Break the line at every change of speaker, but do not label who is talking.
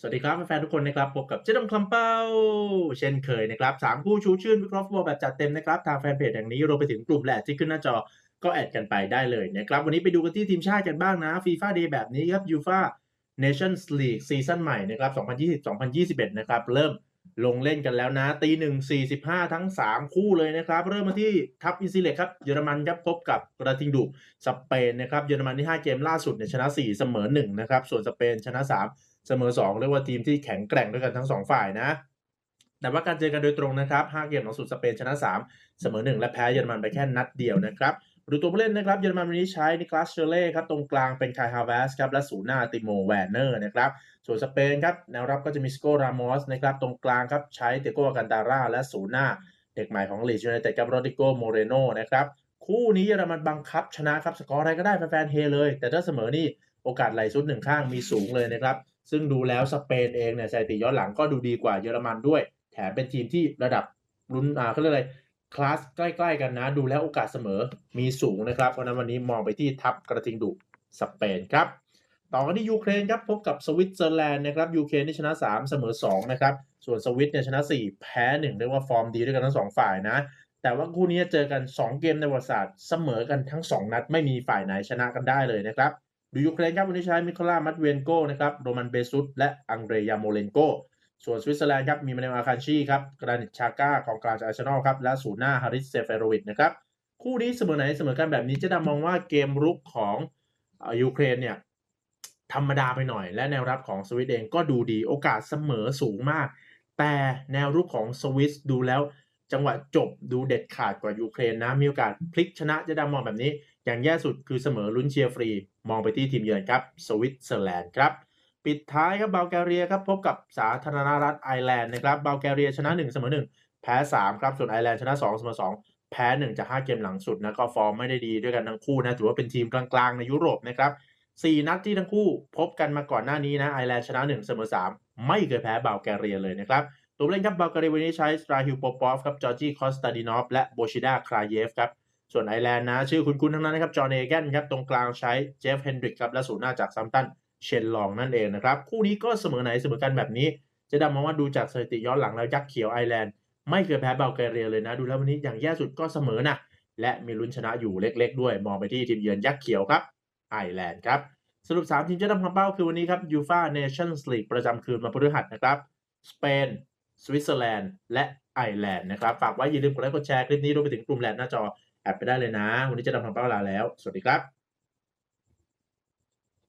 สวัสดีครับแฟนๆทุกคนนะครับพบกับเจ๊ดำคำเป้า เช่นเคยนะครับสามคู่ชูชื่นวิเคราะห์ฟุตบอลแบบจัดเต็มนะครับทางแฟนเพจอย่างนี้รวมไปถึงกลุ่มแหละที่ขึ้นหน้าจอก็แอดกันไปได้เลยนะครับวันนี้ไปดูกันที่ทีมชาติกันบ้างนะฟีฟ่าเดย์แบบนี้ครับยูฟ่า Nations League ซีซั่นใหม่นะครับ 2020-2021 นะครับ เริ่มลงเล่นกันแล้วนะตีหนึ่งสี่สิบห้าทั้ง3คู่เลยนะครับ เริ่มมาที่ทัพอินซิเล็กครับเยอรมันครับพบกับกระทิงดุสเปนนะครับเยอรมันที่5เกมล่าสุดเนี่ยชนะ4เสมอ1นะครับส่วนสเปนชนะ3 เสมอ2เรียกว่าทีมที่แข็งแกร่งด้วยกันทั้ง 2 ฝ่ายนะ แต่ว่าการเจอกันโดยตรงนะครับ5เกมหลังสุดสเปนชนะ 3 เสมอ 1 และแพ้เยอรมันไปแค่นัดเดียวนะครับดูตัวผู้เล่นนะครับเยอรมันวันนี้ใช้นิคลัสเชเล่ครับตรงกลางเป็นคายฮาเวสครับและศูนย์หน้าติโมแวนเนอร์นะครับส่วนสเปนครับแนวรับก็จะมีสโกรามอสนะครับตรงกลางครับใช้เตโกกันดาร่าและศูนย์หน้า เด็กใหม่ของลีดยูไนเต็ดกับโรดิโกโมเรโนนะครับคู่นี้เยอรมันบังคับชนะครับสกอร์อะไรก็ได้แฟนๆเฮเลย แต่ถ้าเสมอนี่โอกาสไหลซุดหนึ่งข้างมีสูงเลยนะครับ ซึ่งดูแล้วสเปนเองเนี่ยสถิติย้อนหลังก็ดูดีกว่าเยอรมันด้วย แถมเป็นทีมที่ระดับรุนอ่าเขาเรียกอะไรคลาสใกล้ๆกันนะ ดูแล้วโอกาสเสมอมีสูงนะครับ เพราะฉะนั้นวันนี้มองไปที่ทัพกระทิงดุสเปนครับ ต่อกันที่ยูเครนครับพบกับสวิตเซอร์แลนด์นะครับยูเครนที่ชนะ 3 เสมอ 2 นะครับ ส่วนสวิตเนี่ยชนะ 4 แพ้ 1 เรียกว่าฟอร์มดีด้วยกันทั้ง 2 ฝ่ายนะ แต่ว่าคู่นี้เจอกัน 2 เกมในประวัติศาสตร์เสมอกันทั้ง 2 นัดไม่มีฝ่ายไหนชนะกันได้เลยนะครับ ดูยูเครนครับวันนี้ใช้มิคลามัตเวนโกนะครับโรมันเบซุสและอังเดรยาโมเลนโกส่วนสวิตเซอร์แลนด์ครับมีมาเนลอาคันชีครับกรานิตชาก้าของกลางจากอาร์เซนอลครับและศูนย์หน้าฮาริสเซเฟโรวิชนะครับคู่นี้เสมอไหนเสมอกันแบบนี้จะดำมองว่าเกมรุกของอ่อยูเครนเนี่ยธรรมดาไปหน่อย และแนวรับของสวิตเองก็ดูดีโอกาสเสมอสูงมาก แต่แนวรุกของสวิสดูแล้ว จังหวะจบดูเด็ดขาดกว่ายูเครนนะ มีโอกาสพลิกชนะจะดำมองแบบนี้ อย่างแย่สุดคือเสมอลุ้นเชียร์ฟรี มองไปที่ทีมเยือนครับ สวิตเซอร์แลนด์ครับ ปิดท้ายครับเบลแกเรียครับ พบกับสาธารณรัฐไอร์แลนด์นะครับเบลแกเรียชนะ 1 เสมอ 1 แพ้ 3 ครับ ส่วนไอร์แลนด์ชนะ 2 เสมอ 2 แพ้ 1 จาก 5 เกมหลังสุดนะก็ฟอร์มไม่ได้ดีด้วยกันทั้งคู่นะถือว่าเป็นทีมกลางๆในยุโรปนะครับ4นัดที่ทั้งคู่พบกันมาก่อนหน้านี้นะไอร์แลนด์ชนะ 1 เสมอ 3 ไม่เคยแพ้เบลแกเรียเลยนะครับ ตัวผู้เล่นครับบัลกเรียวันนี้ใช้สตราฮิลโปปอฟครับจอร์จีคอสตาดินอฟและโบชิดาคราเยฟครับส่วนไอร์แลนด์นะ ชื่อคุ้นๆทั้งนั้นนะครับจอห์นเอแกนครับตรงกลางใช้เจฟเฮนดริกครับและศูนย์หน้าจากซัมตันเชนลองนั่นเองนะครับ คู่นี้ก็เสมอไหนเสมอกันแบบนี้ จะดำมองว่าดูจากสถิติย้อนหลังแล้วยักษ์เขียวไอร์แลนด์ไม่เคยแพ้บัลแกเรียเลยนะ ดูแล้ววันนี้อย่างแย่สุดก็เสมอนะและมีลุ้นชนะอยู่เล็กๆ ด้วย มองไปที่ทีมเยือนยักษ์เขียวครับไอร์แลนด์ครับสรุป 3 ทีมจะดำคำเป้าคือวันนี้ครับยูฟาเนชั่นส์ลีกประจำคืนวันพฤหัสนะครับสเปน สวิตเซอร์แลนด์และไอร์แลนด์นะครับ ฝากไว้อย่าลืมกดไลค์กดแชร์คลิปนี้รวมไปถึงกลุ่มแลนด์หน้าจอแอดไปได้เลยนะ วันนี้จะดำทำเป้าลาแล้ว สวัสดีครับ